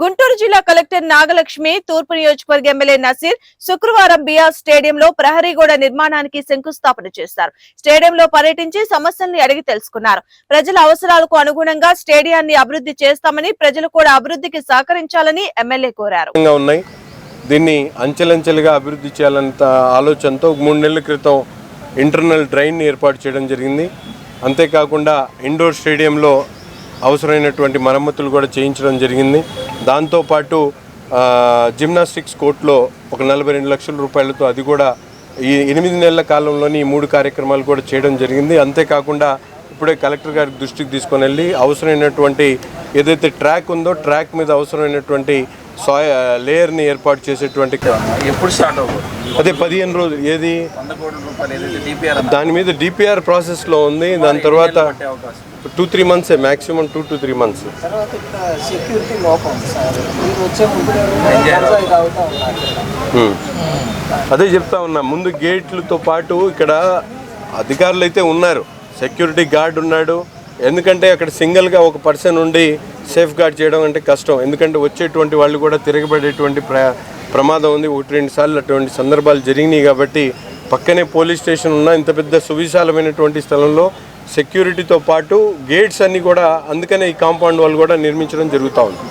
గుంటూరు జిల్లా కలెక్టర్ నాగలక్ష్మి తూర్పు నియోజకవర్గ ఎమ్మెల్యే నసీర్ శుక్రవారం బిఆర్ స్టేడియంలో ప్రహరీగూడ నిర్మాణానికి శంకుస్థాపన చేశారు. స్టేడియంలో పర్యటించి సమస్యల్ని అడిగి తెలుసుకున్నారు. ప్రజల అవసరాలకు అనుగుణంగా స్టేడియాన్ని అభివృద్ధి చేస్తామని ప్రజలు కూడా అభివృద్ధికి సహకరించాలని ఎమ్మెల్యే కోరారు. ఉన్నాయి. దీన్ని అంచెలంచెలుగా అభివృద్ధి చేయాలంత ఆలోచనతో మూడు నెలల క్రితం ఇంటర్నల్ డ్రైన్ ఏర్పాటు చేయడం జరిగింది. అంతేకాకుండా ఇండోర్ స్టేడియంలో అవసరమైనటువంటి మరమ్మతులు కూడా చేయించడం జరిగింది. దాంతోపాటు జిమ్నాస్టిక్స్ కోర్టులో ఒక నలభై రెండు లక్షల రూపాయలతో అది కూడా ఈ ఎనిమిది నెలల కాలంలోని ఈ మూడు కార్యక్రమాలు కూడా చేయడం జరిగింది. అంతేకాకుండా ఇప్పుడే కలెక్టర్ గారి దృష్టికి తీసుకొని వెళ్ళి అవసరమైనటువంటి ఏదైతే ట్రాక్ ఉందో ట్రాక్ మీద అవసరమైనటువంటి సాయ లేయర్ని ఏర్పాటు చేసేటువంటి ఎప్పుడు స్టార్ట్ అవ్వదు అదే పదిహేను రోజులు ఏది? దాని మీద డిపిఆర్ ప్రాసెస్లో ఉంది. దాని తర్వాత two three మంత్సే maximum two to three months. అదే చెప్తా ఉన్నా ముందు గేట్లతో పాటు ఇక్కడ అధికారులు అయితే ఉన్నారు. సెక్యూరిటీ గార్డ్ ఉన్నాడు. ఎందుకంటే అక్కడ సింగిల్గా ఒక పర్సన్ ఉండి సేఫ్ గార్డ్ చేయడం అంటే కష్టం. ఎందుకంటే వచ్చేటువంటి వాళ్ళు కూడా తిరగబడేటువంటి ప్ర ప్రమాదం ఉంది. ఒకటి రెండు సార్లు అటువంటి సందర్భాలు జరిగినాయి కాబట్టి పక్కనే పోలీస్ స్టేషన్ ఉన్న ఇంత పెద్ద సువిశాలమైనటువంటి స్థలంలో సెక్యూరిటీతో పాటు గేట్స్ అన్నీ కూడా అందుకనే ఈ కాంపౌండ్ వాళ్ళు కూడా నిర్మించడం జరుగుతూ ఉంది.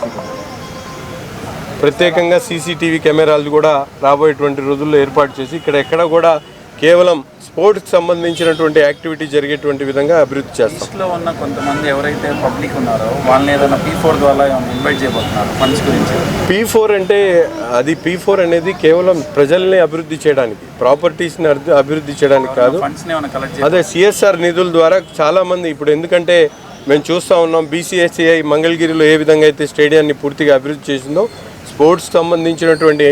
ప్రత్యేకంగా సీసీటీవీ కెమెరాలు కూడా రాబోయేటువంటి రోజుల్లో ఏర్పాటు చేసి ఇక్కడ ఎక్కడ కూడా కేవలం స్పోర్ట్స్కి సంబంధించినటువంటి యాక్టివిటీ జరిగేటువంటి విధంగా అభివృద్ధి చేస్తాం. ఉన్న కొంతమంది ఎవరైతే పబ్లిక్ ఉన్నారో వాళ్ళని ఏదైనా పీ ఫోర్ ద్వారా ఇన్వైట్ చేయబోతున్నారు ఫండ్స్ గురించి? పీ ఫోర్ అంటే అది పీ ఫోర్ అనేది కేవలం ప్రజల్ని అభివృద్ధి చేయడానికి ప్రాపర్టీస్ని అభివృద్ధి చేయడానికి కాదు. అదే సిఎస్ఆర్ నిధుల ద్వారా చాలామంది ఇప్పుడు ఎందుకంటే మేము చూస్తూ ఉన్నాం బీసీఎస్సీఐ మంగళగిరిలో ఏ విధంగా అయితే స్టేడియాన్ని పూర్తిగా అభివృద్ధి చేసిందో స్పోర్ట్స్ సంబంధించినటువంటి